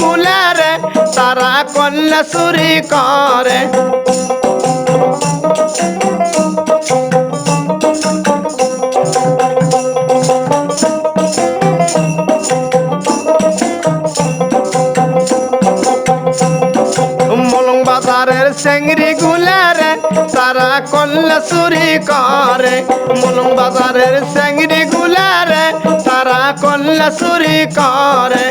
গুলারে তারা কন্যা চুরি করে। বাজারের চেংড়ি গুলারে তারা কন্যা চুরি করে। মলং বাজারের চেংড়ি গুলারে তারা কন্যা চুরি করে।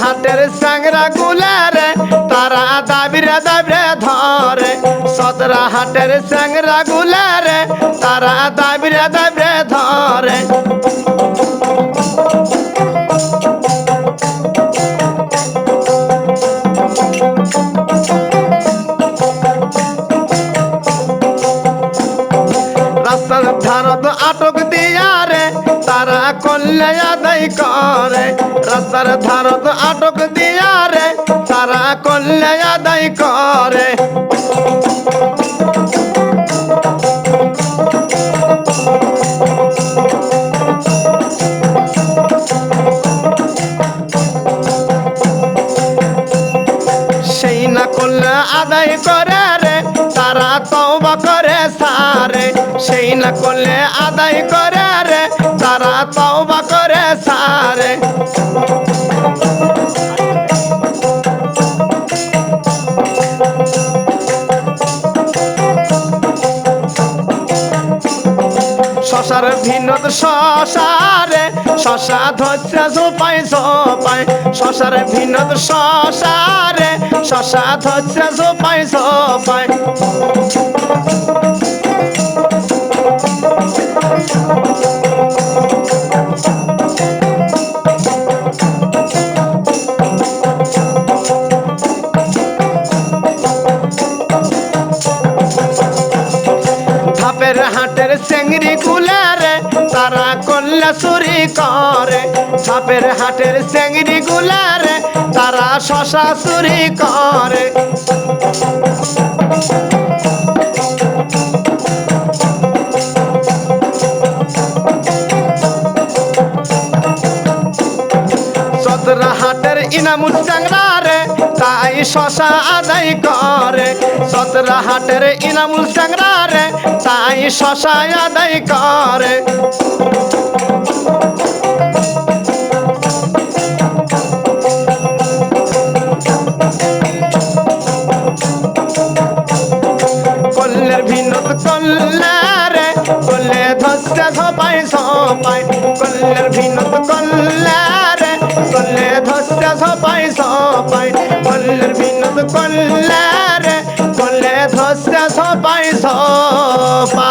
হাটের সাংরা গুলারে তারা দাবিরে দাবিরে ধরে সদরা হাটের সাংরা গুলারে তারা দাবিরে দাবিরে ধরে ধারত আটক দিয়ারে, তারা কল্যাণ আদায় করে। রাস্তার ধারত আটক দিয়ারে, তারা কল্যাণ আদায় করে। সেই না করলে আদায় করে রে তওবা করে সারে, সেই না করলে আদায় করে রে, তারা তওবা করে সারে। শশার ভিনত শশারে, শশা ধরছে সোপাই সোপাই শশার ভিনত শশারে, শশা ধরছে সোপাই সোপাই চেংড়ি গুলারে, তারা কল্যা চুরি করে। ধাপের হাটের চেংড়ি গুলারে, তারা শশা চুরি করে। হাটের ইনামুল চাংরারে তাই শশা আদায় করে। সদরা হাটের ইনামুল চাংরারে তাই শশা আদায় করে। কল্লের ভিনত কল্লারে কল্লে ধসে সবাই সবাই কল্লের ভিনত কল্লারে কল্লে ধসে সবাই সবাই কল্লের ভিনত কল্লে ধসে সবাই সবাই